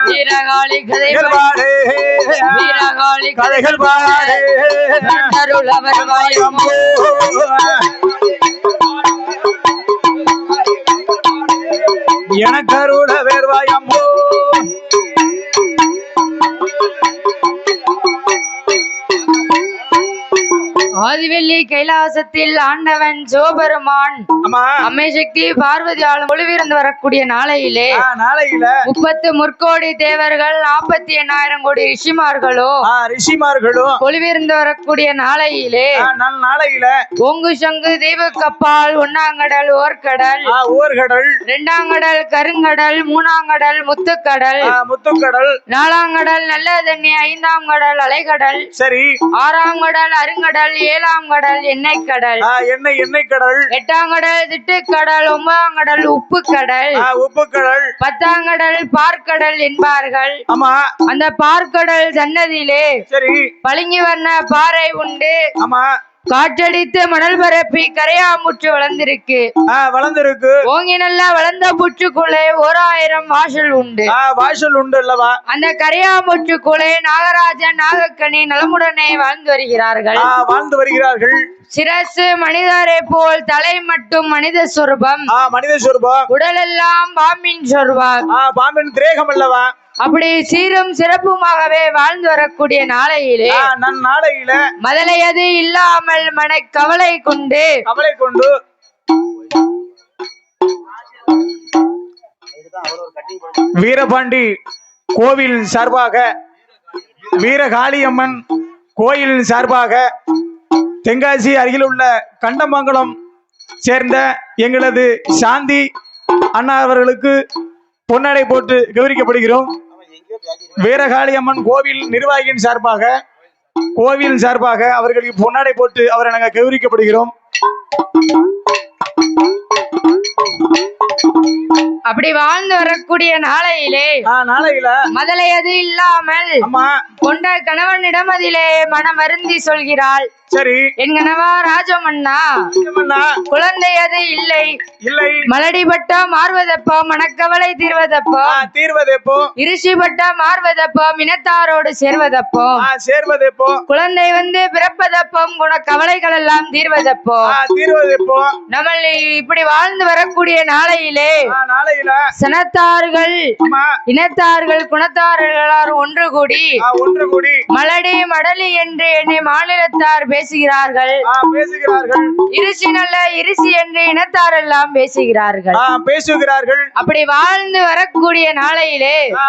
வீரகாளி கதை கதைகள் பாடு வீரகாளி கதைகள் பாடு கண்டருளவர் வாயம்போ எனக்கருள வேர்வாயம்போ ஆதிவெள்ளி கைலாசத்தில் ஆண்டவன் சிவபெருமான் அம்மை சக்தி பார்வதியாலும் ஒளிவிருந்து வரக்கூடிய நாளையிலே நாளையில. முப்பத்து முற்கோடி தேவர்கள் நாற்பத்தி எண்ணாயிரம் கோடி ரிஷிமார்களோ ஆ, ரிஷிமார்களும் ஒளிவிருந்து வரக்கூடிய நாளையிலே நாளையில. ஓங்கு சங்கு தீவு கப்பால் ஒன்னாங்கடல் ஓர்கடல் ஆ, ஊர்கடல் ரெண்டாங்கடல் கருங்கடல் மூணாங்கடல் முத்துக்கடல் முத்துக்கடல். நாலாங்கடல் நல்ல தண்ணி ஐந்தாம் கடல் அலைகடல் சரி. ஆறாம் கடல் அருங்கடல் ஏழாம் கடல் எண்ணெய் கடல். எண்ணெய் எண்ணெய் கடல். எட்டாம் கடல் திட்டுக்கடல் ஒன்பதாம் கடல் உப்பு கடல். ஆ, உப்புக்கடல் பத்தாம் கடல் பார்க்கடல் என்பார்கள். ஆமா. அந்த பார்க்கடல் சன்னதியிலே சரி. பளிங்கு வர்ண பாறை உண்டு. ஆமா. காற்றடித்து மணல் பரப்பி கரையாமுற்று வளர்ந்திருக்கு. வளர்ந்திருக்கு. ஓங்கி நல்லா வளர்ந்த புற்றுக்குள்ளே ஓர் ஆயிரம் வாசல் உண்டு. வாசல் உண்டு அல்லவா? அந்த கரையாமுற்றுக்குள்ளே நாகராஜன் நாகக்கனி நலமுடனே வாழ்ந்து வருகிறார்கள். வாழ்ந்து வருகிறார்கள். சிரசு மனிதரை போல் தலை மட்டும் மனித சொரூபம். மனித சொரூபம். உடலெல்லாம் பாம்பின் சொருபம். பாம்பின் திரேகம் அல்லவா? அப்படி சீரும் சிறப்புமாகவே வாழ்ந்து வரக்கூடிய நாளையிலே நன் நாளையில மதலையது இல்லாமல் மன கவலை கொண்டு கவலை கொண்டு வீரபாண்டி கோவில் சார்பாக வீரகாளியம்மன் கோயில் சார்பாக தென்காசி அருகில் உள்ள கண்டமங்கலம் சேர்ந்த எங்களது சாந்தி அண்ணா அவர்களுக்கு பொன்னடை போட்டு கௌரிக்கப்படுகிறோம் வீரகாளியம்மன் கோவில் நிர்வாகியின் சார்பாக கோவில் சார்பாக அவர்களுக்கு பொன்னாடை போட்டு அவரை நாங்கள் கௌரிக்கப்படுகிறோம் அப்படி வாழ்ந்து வரக்கூடிய நாளையிலே நாளையில. மதலையது இல்லாமல் ஆமா. கொண்ட கணவனிடம் அதிலே மனம் வருந்தி சொல்கிறாள். சரி. என் கணவா ராஜமன்னா என்னம்மா? குழந்தையது இல்லை. இல்லை. மலடிபட்டா மார்வதப்போ மனக்கவலை தீர்வதப்போ ஆ, தீர்வது எப்போ இருசிபட்டா மார்வதப்போ மினத்தாரோடு சேர்வதப்போ ஆ, சேர்வது எப்போ குழந்தை வந்து பிறப்பதப்பம் குண கவலைகள் எல்லாம் தீர்வதப்போ. ஆ, தீர்வது எப்போ நம்ம இப்படி வாழ்ந்து வரக்கூடிய நாளையிலே ஆ, நாளையில சனத்தார்கள் இனத்தார்கள் குணத்தார்கள் ஒன்று கூடி ஒன்று கூடி மலடி மடலி என்று என்னை மாநிலத்தார் பேசுகிறார்கள். பேசுகிறார்கள். இருசி நல்ல இருசி என்று இனத்தாரெல்லாம் பேசுகிறார்கள். ஆ, பேசுகிறார்கள். அப்படி வாழ்ந்து வரக்கூடிய நாளையிலே ஆ,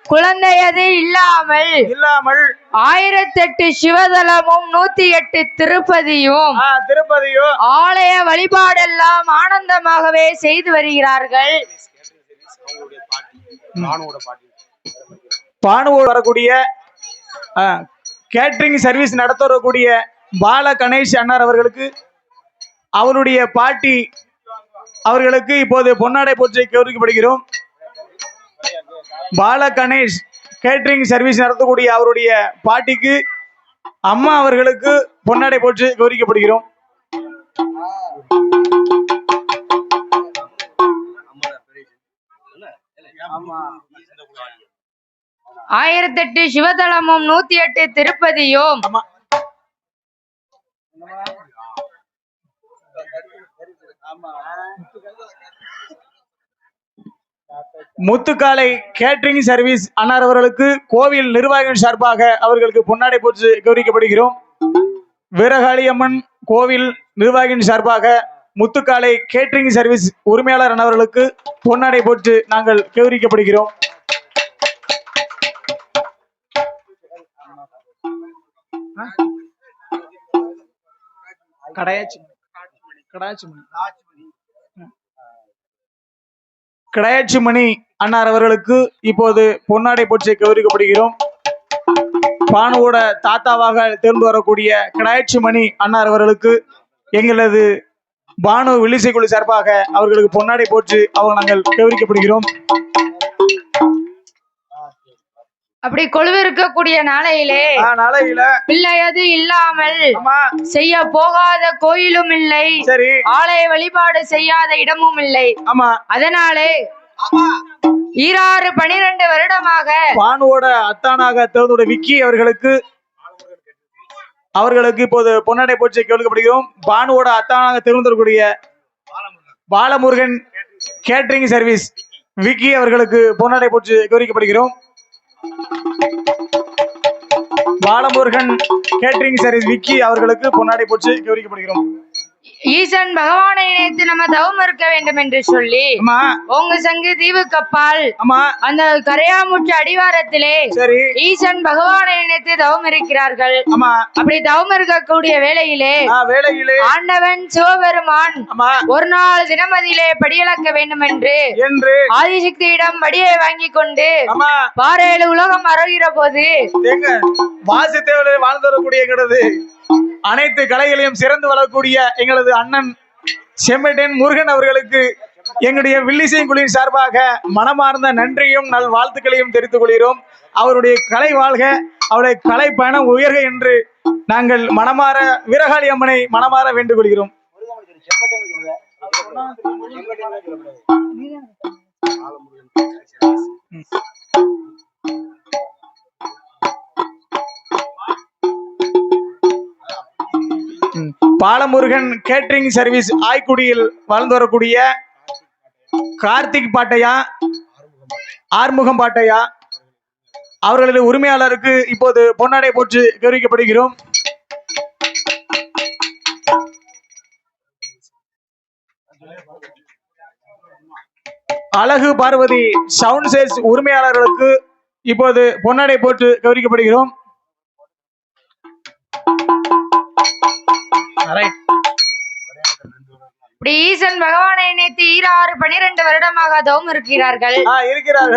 நாளையில குழந்தையது இல்லாமல் இல்லாமல் ஆயிரத்தெட்டு சிவதலமும் நூத்தி எட்டு திருப்பதியும் ஆ, திருப்பதியோ ஆலய வழிபாடெல்லாம் ஆனந்தமாகவே செய்து வருகிறார்கள். பானுவோடு வரக்கூடிய கேட்டரிங் சர்வீஸ் நடத்த வரக்கூடிய பால கணேஷ் அண்ணார் அவர்களுக்கு அவருடைய பாட்டி அவர்களுக்கு இப்போது பொன்னாடை போற்றி கௌரவிக்கப்படுகிறோம் பால கணேஷ் கேட்டரிங் சர்வீஸ் நடத்தக்கூடிய அவருடைய பாட்டிக்கு அம்மா அவர்களுக்கு பொன்னாடை போற்றி கௌரவிக்கப்படுகிறோம் ஆயிரத்தெட்டு சிவதலமும் நூத்தி எட்டு திருப்பதியும். ஆமா. முத்துக்காலை கேட்டரிங் சர்வீஸ் அன்னார் அவர்களுக்கு கோவில் நிர்வாகிகள் சார்பாக அவர்களுக்கு பொன்னாடை போட்டு கௌரவிக்கப்படுகிறோம். வீரகாளியம்மன் கோவில் நிர்வாகியின் சார்பாக முத்துக்காலை கேட்டரிங் சர்வீஸ் உரிமையாளர் அன்னவர்களுக்கு பொன்னாடை போட்டு நாங்கள் கௌரவிக்கப்படுகிறோம். கடையாச்சி கடாச்சி மணி கடையாச்சி மணி அன்னார் அவர்களுக்கு இப்போது பொன்னாடை போற்றி கௌரவிக்கப்படுகிறோம். பானுவோட தாத்தாவாக தேர்ந்து வரக்கூடிய கடாய்ச்சி மணி அன்னார் அவர்களுக்கு எங்களது பானு வில்லிசைக்குழு சார்பாக அவர்களுக்கு பொன்னாடை போற்று அவங்க நாங்கள் கௌரவிக்கப்படுகிறோம். அப்படி கொழுவிருக்கக்கூடிய நாளையிலே நாளையில. பிள்ளையது இல்லாமல் செய்ய போகாத கோயிலும் இல்லை. சரி. ஆலய வழிபாடு செய்யாத இடமும் இல்லை. ஆமா. அதனாலே ஈராறு பனிரெண்டு வருடமாக பானுவோட அத்தானாக தேர்ந்தோட விக்கி அவர்களுக்கு அவர்களுக்கு இப்போது பொன்னாடை போச்சு கேட்கப்படுகிறோம். பானுவோட அத்தானாக தேர்ந்தெடுக்கக்கூடிய பாலமுருகன் கேட்டரிங் சர்வீஸ் விக்கி அவர்களுக்கு பொன்னாடை போச்சு கௌரிக்கப்படுகிறோம். பாலமுருகன் கேட்டரிங் சர்வீஸ் விக்கி அவர்களுக்கு பொன்னாடை போச்சு கௌரிக்கப்படுகிறோம் ஈசன் பகவானை நினைத்து நம்ம தவம் இருக்க வேண்டும் என்று சொல்லி உங்க சங்கு தீவு கப்பால் அந்த கரையாமுற்று அடிவாரத்திலே ஈசன் பகவானை நினைத்து தவம் இருக்கிறார்கள். அப்படி தவம் இருக்கக்கூடிய வேளையிலே ஆண்டவன் சிவபெருமான் ஒரு நாள் தினமதியிலே படியளக்க வேண்டும் என்று ஆதிசக்தியிடம் படியை வாங்கி கொண்டு பாறையில உலகம் அருகிற போது வாசி தேவலில் வாழ்ந்து வரக்கூடிய எங்களது அனைத்து கலைகளையும் சிறந்து வளரக்கூடிய எங்களது அண்ணன் செம்மடன் முருகன் அவர்களுக்கு எங்களுடைய வில்லிசைங்குழுவின் சார்பாக மனமார்ந்த நன்றியும் நல் வாழ்த்துக்களையும் தெரிவித்துக் கொள்கிறோம் அவருடைய கலை வாழ்க அவருடைய கலை பயணம் உயர்க என்று நாங்கள் மனமாற வீரகாளி அம்மனை மனமாற வேண்டுக் கொள்கிறோம் ம். பாலமுருகன் கேட்டரிங் சர்வீஸ் ஆய்க்குடியில் வளர்ந்து வரக்கூடிய கார்த்திக் பாட்டையா ஆறுமுகம் பாட்டையா அவர்களது உரிமையாளருக்கு இப்போது பொன்னாடை போற்று கௌரவிக்கப்படுகிறோம். அழகு பார்வதி சவுண்ட் சேல்ஸ் உரிமையாளர்களுக்கு இப்போது பொன்னாடை போட்டு கௌரிக்கப்படுகிறோம் ரைட் இப்படி ஈசன் பகவானை நினைத்து ஈராறு பனிரெண்டு வருடமாக தவம் இருக்கிறார்கள்.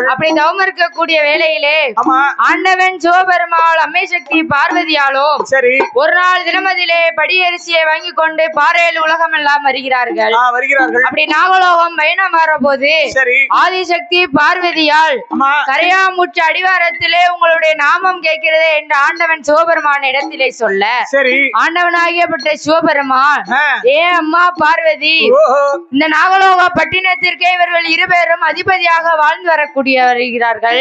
அப்படி தவம் இருக்கக்கூடிய வேளையிலே ஆமா. ஆண்டவன் சிவபெருமாள் அம்மை சக்தி பார்வதியாலும் சரி. ஒரு நாள் தினமதியிலே படியரிசியை வாங்கி கொண்டு பாறையில் உலகம் எல்லாம் வருகிறார்கள் வருகிறார்கள். அப்படி நாகலோகம் பயணம் சரி. ஆதிசக்தி பார்வதியால் ஆமா. கரையாமுற்று அடிவாரத்திலே உங்களுடைய நாமம் கேட்கிறதே என்று ஆண்டவன் சிவபெருமான் இடத்திலே சொல்ல. சரி. ஆண்டவனாகியப்பட்ட சிவபெருமான் ஆ, ஏ அம்மா பார்வதி இந்த நாகலோக பட்டினத்திற்கே இவர்கள் இருபேரும் அதிபதியாக வாழ்ந்து வரக்கூடிய வருகிறார்கள்.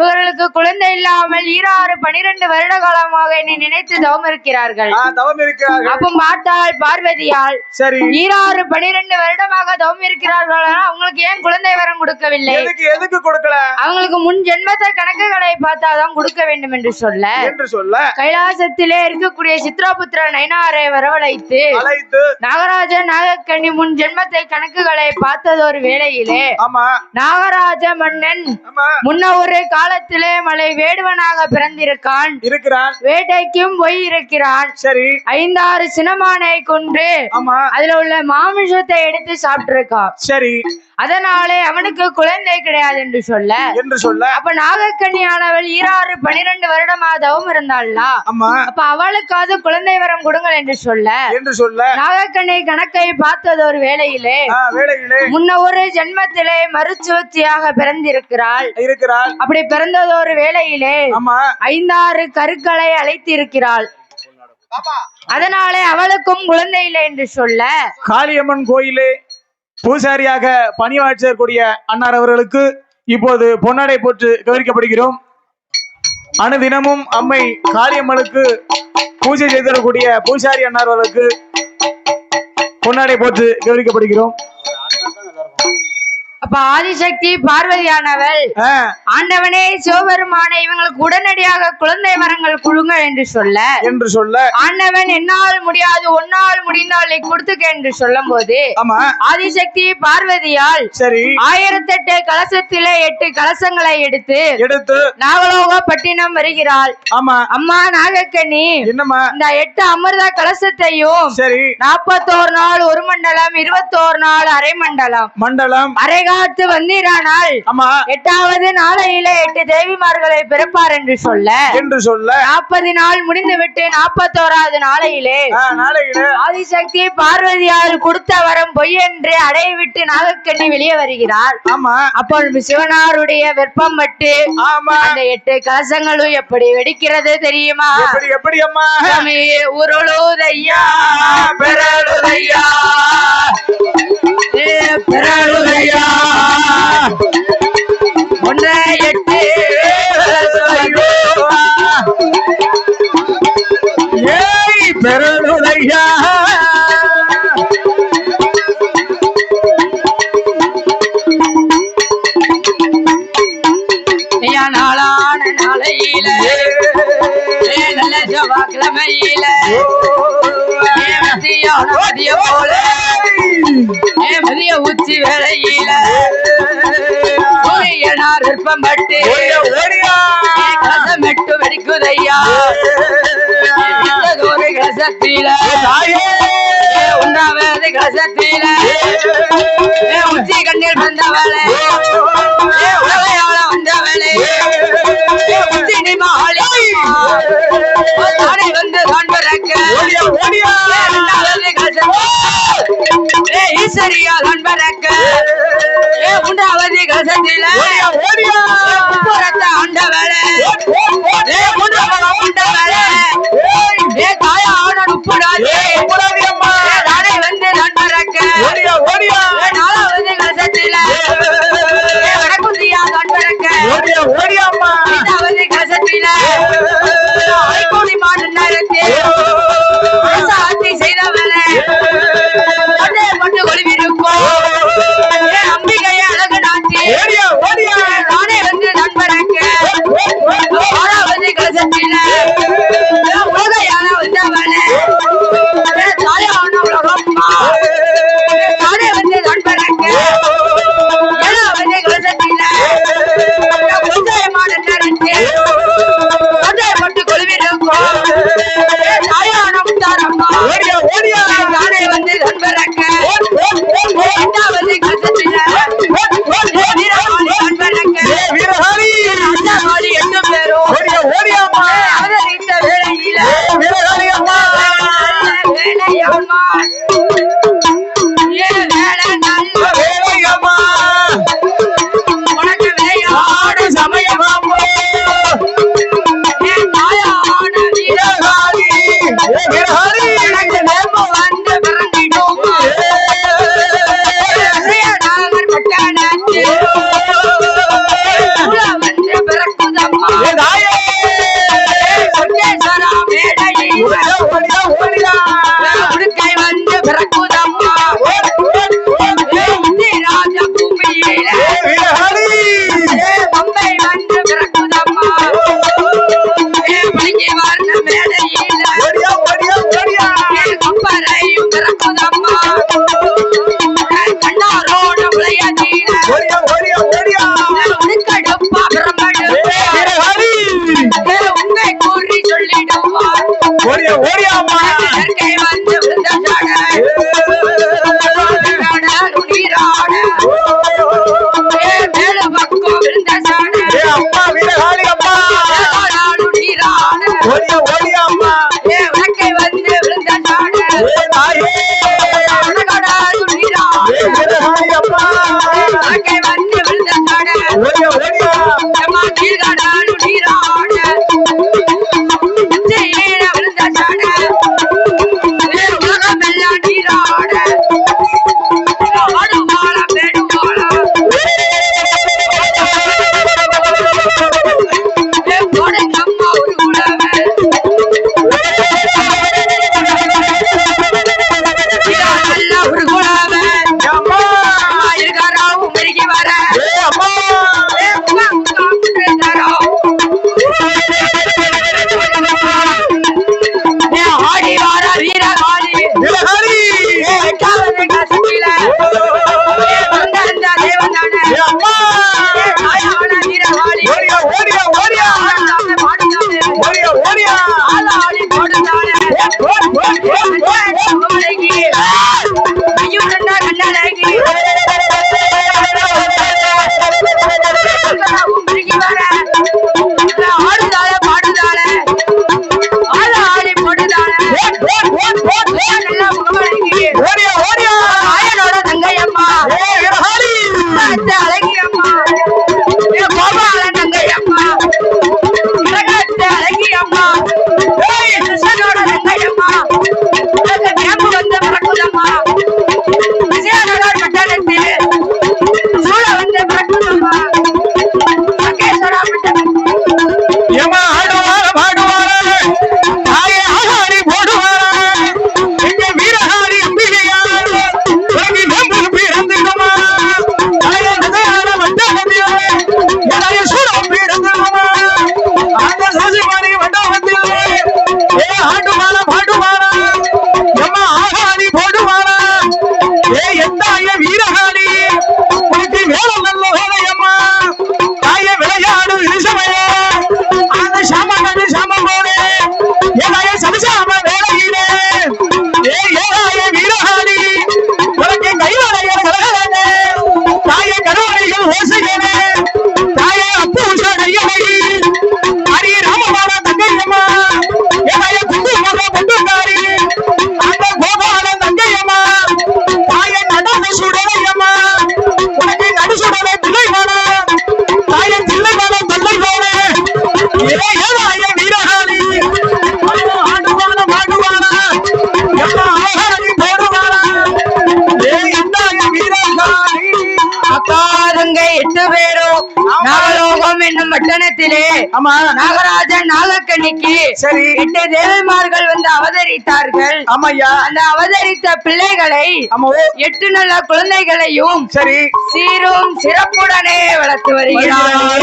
இவர்களுக்கு குழந்தை இல்லாமல் ஈராறு பனிரெண்டு வருட காலமாக என்னை நினைத்து தவம் இருக்கிறார்கள். அப்ப மாட்டாள் பார்வதியால் சரி. ஈராறு பனிரெண்டு வருடமாக தவம் இருக்கிறார்கள். அவங்களுக்கு ஏன் குழந்தை வரம் கொடுக்கவில்லை? எதுக்கு கொடுக்கல? அவங்களுக்கு முன் ஜென்மத்த கணக்குகளை பார்த்தாதான் கொடுக்க வேண்டும் என்று சொல்ல. என்று சொல்ல. கைலாசத்திலே இருக்கக்கூடிய சித்ராபுத்திர நயனாரை வரவழைத்து அழைத்து நாகராஜ நாகக்கண்ணி முன் ஜென்மத்தை கணக்குகளை பார்த்ததொரு வேளையிலே நாகராஜ மன்னன் முன்ன ஒரு காலத்திலே மலை வேடுவனாக பிறந்திருக்கான். இருக்கிறான். வேட்டைக்கும் போய் இருக்கிறான். சரி. ஐந்தாறு சினமானை கொன்று அதுல உள்ள மாமிசத்தை எடுத்து சாப்பிட்டிருக்கான். சரி. அதனாலே அவனுக்கு குழந்தை கிடையாது என்று சொல்ல. என்று சொல்ல. அப்ப நாகக்கண்ணியானவள் ஈராறு பனிரெண்டு வருடமா தவம் இருந்தாள்ல அப்ப அவளுக்காவது குழந்தை வரம் கொடுங்கள் என்று சொல்ல. என்று சொல்ல. நாகக்கண்ணி கணக்கை பார்த்தது ஒரு வேளையிலே. முன்ன ஒரு ஜென்மத்திலே மறுச்சுவத்தியாக பிறந்திருக்கிறாள். இருக்கிறாள். அப்படி பிறந்தது ஒரு வேளையிலே ஆமா. ஐந்தாறு கருக்களை அழைத்திருக்கிறாள். அதனாலே அவளுக்கும் குழந்தை இல்லை என்று சொல்ல காளியம்மன் கோயிலே பூசாரியாக பணியாற்றக்கூடிய அன்னார் அவர்களுக்கு இப்போது பொன்னாடை போட்டு கௌரிக்கப்படுகிறோம் அனுதினமும் அம்மை காளியம்மனுக்கு பூஜை செய்திடக்கூடிய பூசாரி அன்னார் அவர்களுக்கு பொன்னாடை போட்டு கௌரிக்கப்படுகிறோம் அப்ப ஆதிசக்தி பார்வதியானவள் ஆண்டவனே சிவபெருமானை இவங்களுக்கு உடனடியாக குழந்தை வரங்கள் கொடுங்க என்று சொல்ல. என்று சொல்ல. ஆண்டவன் என்னால் முடியாது ஒன்னால் முடிந்தால் கொடுத்துக்க என்று சொல்லும் போது ஆதிசக்தி பார்வதியால் சரி. ஆயிரத்தெட்டு கலசத்திலே எட்டு கலசங்களை எடுத்து எடுத்து. நாகலோக பட்டினம் வருகிறாள். ஆமா. அம்மா நாகக்கண்ணி என்னம்மா? இந்த எட்டு அமிர்த கலசத்தையும் சரி. நாற்பத்தோரு நாள் ஒரு மண்டலம் இருபத்தோரு நாள் அரை மண்டலம் மண்டலம். அரைகாத்து வந்தீரானால் எட்டாவது நாளையில எட்டு தேவிமார்களை பிறப்பார் என்று சொல்ல. என்று சொல்ல. நாற்பது நாள் முடிந்து விட்டு நாற்பத்தோராவது நாளையிலே ஆதிசக்தி பார்வதியால் கொடுத்த வரம் பொய் என்று அடைய விட்டு நாகக்கண்ணி வெளியே வருகிறார். ஆமா. அப்பொழுது சிவனாருடைய வெப்பம் ஆமா. அந்த எட்டு கலசங்களும் எப்படி வெடிக்கிறது தெரியுமா? எப்படி அம்மா? உருளுதையா பெறலுதையா ஒன்னே எட்டு ஏய் பெருளுரையா நாளான நாளையில நல்ல செவ்வாய்க்கிழமையில? போல? பெரிய உச்சி வேலையில நார் விருப்பம்பட்டு கசமிட்டு வெடிக்குதையா? ஒரு கசத்தில உண்ணாவது உச்சி கண்ணில் வந்தவளே you got it. அக்காருங்க எட்டு பேரும் நாகலோகம் என்னும் பட்டணத்திலே நாகராஜன் நாகக்கண்ணிக்கு சரி. எட்டு தேவிமார்கள் வந்து அவதரித்தார்கள். ஆமாய்யா. அந்த அவதரித்த பிள்ளைகளை எட்டு நல்ல குழந்தைகளையும் சரி. சீரும் சிறப்புடனே வளர்த்து வருகிறார்